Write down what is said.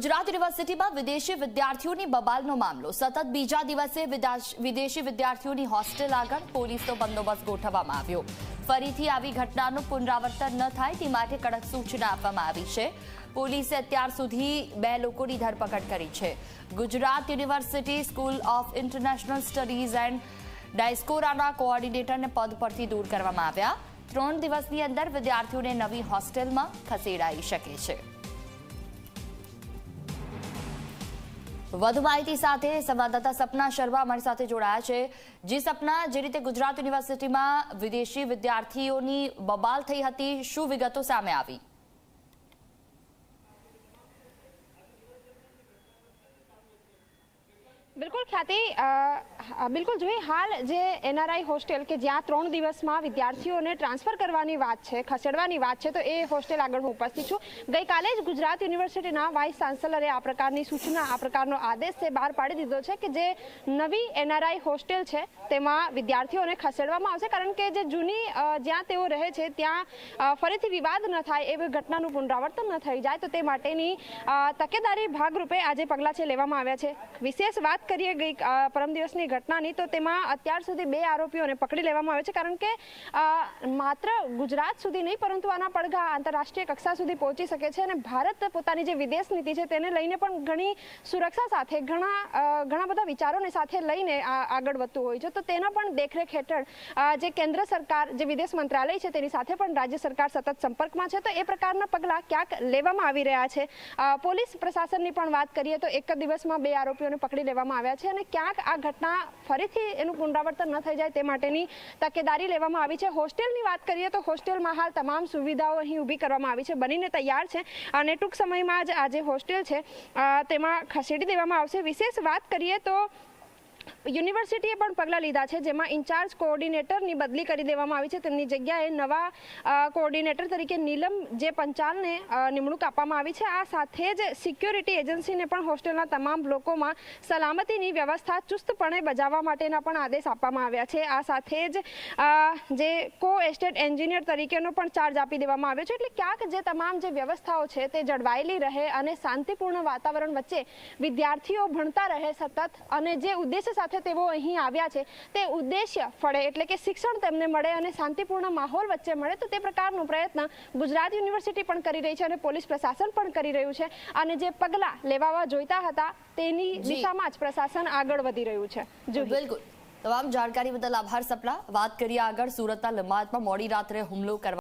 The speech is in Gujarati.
ગુજરાત યુનિવર્સિટીમાં વિદેશી વિદ્યાર્થીઓની બબાલનો મામલો. સતત બીજા દિવસે વિદાશ- વિદ્યાર્થીઓની હોસ્ટેલ આગળ પોલીસનો બંદોબસ્ત ગોઠવવામાં આવ્યો. ફરીથી આવી ઘટનાનું પુનરાવર્તન ન થાય તે માટે કડક સૂચના આપવામાં આવી છે. પોલીસે અત્યાર સુધી બે લોકોની ધરપકડ કરી છે. Gujarat university school of international studies and ડાયસ્કોરાના કોઓર્ડિનેટરને પદ પરથી દૂર કરવામાં આવ્યા. ત્રણ દિવસની અંદર વિદ્યાર્થીઓને નવી હોસ્ટેલમાં ખસેડાઈ શકે છે. વધુ માહિતી સાથે સંવાદદાતા સપના શર્મા અમારી સાથે જોડાયા છે. જે સપના, જે રીતે ગુજરાત યુનિવર્સિટીમાં વિદેશી વિદ્યાર્થીઓની બબાલ થઈ હતી, શું વિગતો સામે આવી? બિલકુલ, ખ્યાતિ બિલકુલ. જોઈએ, હાલ જે એનઆરઆઈ હોસ્ટેલ કે જ્યાં ત્રણ દિવસમાં વિદ્યાર્થીઓને ટ્રાન્સફર કરવાની વાત છે, ખસેડવાની વાત છે, તો એ હોસ્ટેલ આગળ હું ઉપસ્થિત છું. ગઈકાલે જ ગુજરાત યુનિવર્સિટીના વાઇસ ચાન્સલરે આ પ્રકારની સૂચના, આ પ્રકારનો આદેશ છે બહાર પાડી દીધો છે કે જે નવી એનઆરઆઈ હોસ્ટેલ છે, તેમાં વિદ્યાર્થીઓને ખસેડવામાં આવશે. કારણ કે જે જૂની જ્યાં તેઓ રહે છે, ત્યાં ફરીથી વિવાદ ન થાય, એવી ઘટનાનું પુનરાવર્તન ન થઈ જાય. તો તે માટેની તકેદારી ભાગરૂપે આજે પગલાં છે લેવામાં આવ્યા છે. વિશેષ વાત કરીએ ગઈ પરમ દિવસની ઘટનાની તો તેમાં અત્યાર સુધી બે આરોપીઓને પકડી લેવામાં આવે છે, કારણ કે માત્ર ગુજરાત સુધી નહીં, પરંતુ આના પડઘા આંતરરાષ્ટ્રીય કક્ષા સુધી પહોંચી શકે છે અને ભારત પોતાની જે વિદેશ નીતિ છે તેને લઈને પણ ઘણી સુરક્ષા સાથે, ઘણા ઘણા બધા વિચારોને સાથે લઈને આગળ વધતું હોય છે. તો તેના પણ દેખરેખ હેઠળ જે કેન્દ્ર સરકાર, જે વિદેશ મંત્રાલય છે તેની સાથે પણ રાજ્ય સરકાર સતત સંપર્કમાં છે. તો એ પ્રકારના પગલાં ક્યાંક લેવામાં આવી રહ્યા છે? પોલીસ પ્રશાસનની પણ વાત કરીએ તો એક જ દિવસમાં બે આરોપીઓને પકડી લેવામાં આવ્યા છે અને ક્યાંક આ ઘટના ફરીથી એનું પુનરાવર્તન ન થઈ જાય તે માટેની તકેદારી લેવામાં આવી છે. હોસ્ટેલની વાત કરીએ તો હોસ્ટેલમાં હાલ તમામ સુવિધાઓ અહીં ઊભી કરવામાં આવી છે. બનીને તૈયાર છે અને ટૂંક સમયમાં જ આ જે હોસ્ટેલ છે તેમાં ખસેડી દેવામાં આવશે. વિશેષ વાત કરીએ તો યુનિવર્સિટીએ પણ પગલાં લીધા છે, જેમાં ઇન્ચાર્જ કોઓર્ડિનેટરની બદલી કરી દેવામાં આવી છે. તેમની જગ્યાએ નવા કોઓર્ડિનેટર તરીકે નીલમ જે પંચાલને નિમણૂક આપવામાં આવી છે. આ સાથે જ સિક્યોરિટી એજન્સીને પણ હોસ્ટેલના તમામ બ્લોકોમાં સલામતીની વ્યવસ્થા ચુસ્તપણે બજાવવા માટેના પણ આદેશ આપવામાં આવ્યા છે. આ સાથે જ જે કો એસ્ટેટ એન્જિનિયર તરીકેનો પણ ચાર્જ આપી દેવામાં આવ્યો છે. એટલે ક્યાંક જે તમામ જે વ્યવસ્થાઓ છે તે જળવાયેલી રહે અને શાંતિપૂર્ણ વાતાવરણ વચ્ચે વિદ્યાર્થીઓ ભણતા રહે સતત અને જે ઉદ્દેશ્ય સાથે તેઓ અહીં આવ્યા છે. તે ઉદ્દેશ્ય ફળે એટલે કે શિક્ષણ તેમને મળે અને શાંતિપૂર્ણ માહોલ વચ્ચે મળે તો તે પ્રકારનો પ્રયત્ન ગુજરાત યુનિવર્સિટી પણ કરી રહી છે અને પોલીસ પ્રશાસન પણ કરી રહ્યું છે. અને જે પગલાં લેવાવા જોઈતા હતા તેની દિશામાં જ પ્રશાસન આગળ વધી રહ્યું છે. જુહી. બિલકુલ. તમામ જાણકારી બદલ આભાર સપના. વાત કરીએ આગળ. સુરતના લમાતમાં મોડી રાત્રે હુમલો કરવા